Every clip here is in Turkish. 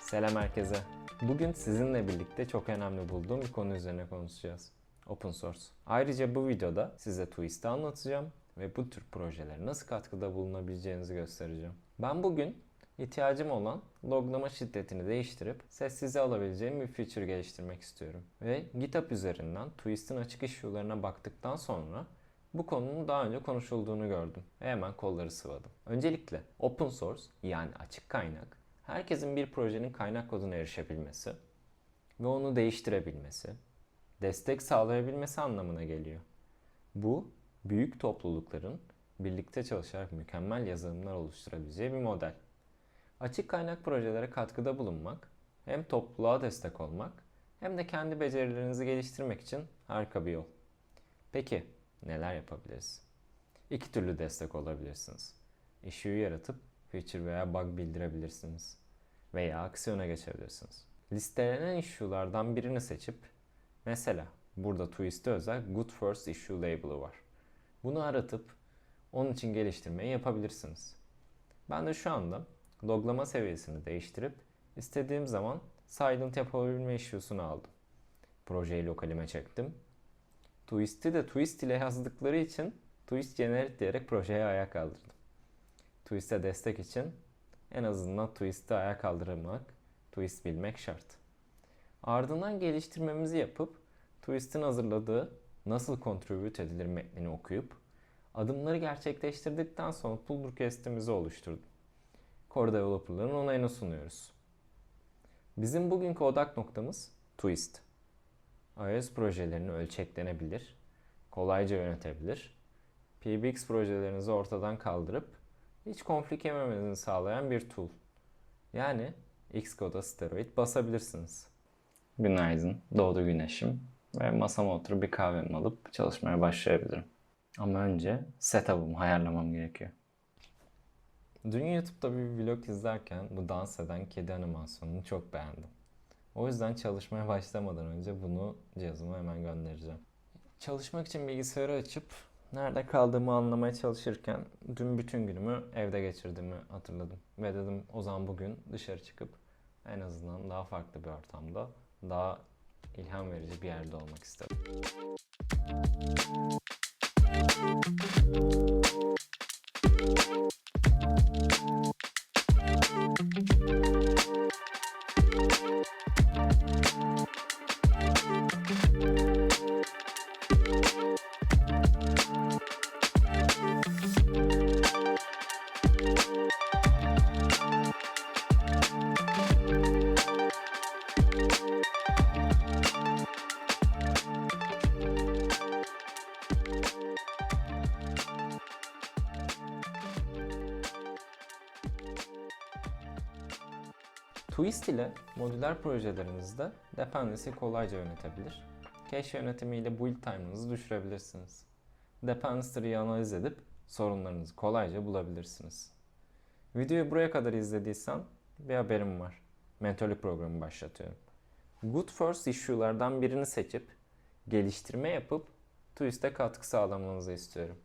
Selam herkese. Bugün sizinle birlikte çok önemli bulduğum bir konu üzerine konuşacağız. Open Source. Ayrıca bu videoda size Twist'i anlatacağım ve bu tür projelere nasıl katkıda bulunabileceğinizi göstereceğim. Ben bugün ihtiyacım olan loglama şiddetini değiştirip sessize alabileceğim bir feature geliştirmek istiyorum. Ve GitHub üzerinden Twist'in açık issue'larına baktıktan sonra bu konunun daha önce konuşulduğunu gördüm ve hemen kolları sıvadım. Öncelikle open source yani açık kaynak herkesin bir projenin kaynak koduna erişebilmesi ve onu değiştirebilmesi, destek sağlayabilmesi anlamına geliyor. Bu büyük toplulukların birlikte çalışarak mükemmel yazılımlar oluşturabileceği bir model. Açık kaynak projelere katkıda bulunmak hem topluluğa destek olmak hem de kendi becerilerinizi geliştirmek için harika bir yol. Peki neler yapabiliriz? İki türlü destek olabilirsiniz. Issue yaratıp feature veya bug bildirebilirsiniz. Veya aksiyona geçebilirsiniz. Listelenen issue'lardan birini seçip mesela burada Twist'e özel Good First Issue label'ı var. Bunu aratıp onun için geliştirmeyi yapabilirsiniz. Ben de şu anda loglama seviyesini değiştirip istediğim zaman silent yapabilme issue'sunu aldım. Projeyi lokalime çektim. Twist'i de Twist ile yazdıkları için Twist Generate diyerek projeye ayağa kaldırdım. Twist'e destek için en azından Twist'e ayağa kaldırmak, Twist bilmek şart. Ardından geliştirmemizi yapıp Twist'in hazırladığı nasıl contribute edilir metnini okuyup adımları gerçekleştirdikten sonra pull request'imizi oluşturdum. Core developer'ların onayını sunuyoruz. Bizim bugünkü odak noktamız Twist. iOS projelerini ölçeklenebilir, kolayca yönetebilir, PBX projelerinizi ortadan kaldırıp hiç konflik yememenizi sağlayan bir tool. Yani Xcode'a steroid basabilirsiniz. Günaydın, doğdu güneşim ve masama oturup bir kahvemi alıp çalışmaya başlayabilirim. Ama önce setup'ımı ayarlamam gerekiyor. Dün YouTube'da bir vlog izlerken bu dans eden kedi animasyonunu çok beğendim. O yüzden çalışmaya başlamadan önce bunu cihazıma hemen göndereceğim. Çalışmak için bilgisayarı açıp nerede kaldığımı anlamaya çalışırken dün bütün günümü evde geçirdiğimi hatırladım. Ve dedim o zaman bugün dışarı çıkıp en azından daha farklı bir ortamda, daha ilham verici bir yerde olmak istedim. Twist ile modüler projelerinizde dependency kolayca yönetebilir. Cache yönetimiyle build time'ınızı düşürebilirsiniz. Dependency tree'yi analiz edip sorunlarınızı kolayca bulabilirsiniz. Videoyu buraya kadar izlediysen bir haberim var. Mentorluk programı başlatıyorum. Good First issue'lardan birini seçip geliştirme yapıp Twist'e katkı sağlamanızı istiyorum.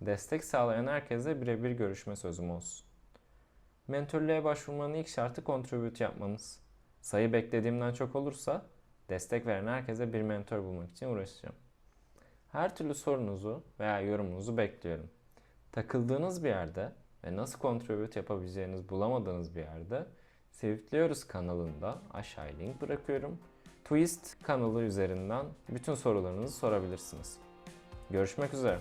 Destek sağlayan herkese birebir görüşme sözüm olsun. Mentörlüğe başvurmanın ilk şartı contribute yapmanız. Sayı beklediğimden çok olursa destek veren herkese bir mentor bulmak için uğraşacağım. Her türlü sorunuzu veya yorumunuzu bekliyorum. Takıldığınız bir yerde ve nasıl contribute yapabileceğinizi bulamadığınız bir yerde Swiftliyoruz kanalında aşağıya link bırakıyorum. Twist kanalı üzerinden bütün sorularınızı sorabilirsiniz. Görüşmek üzere.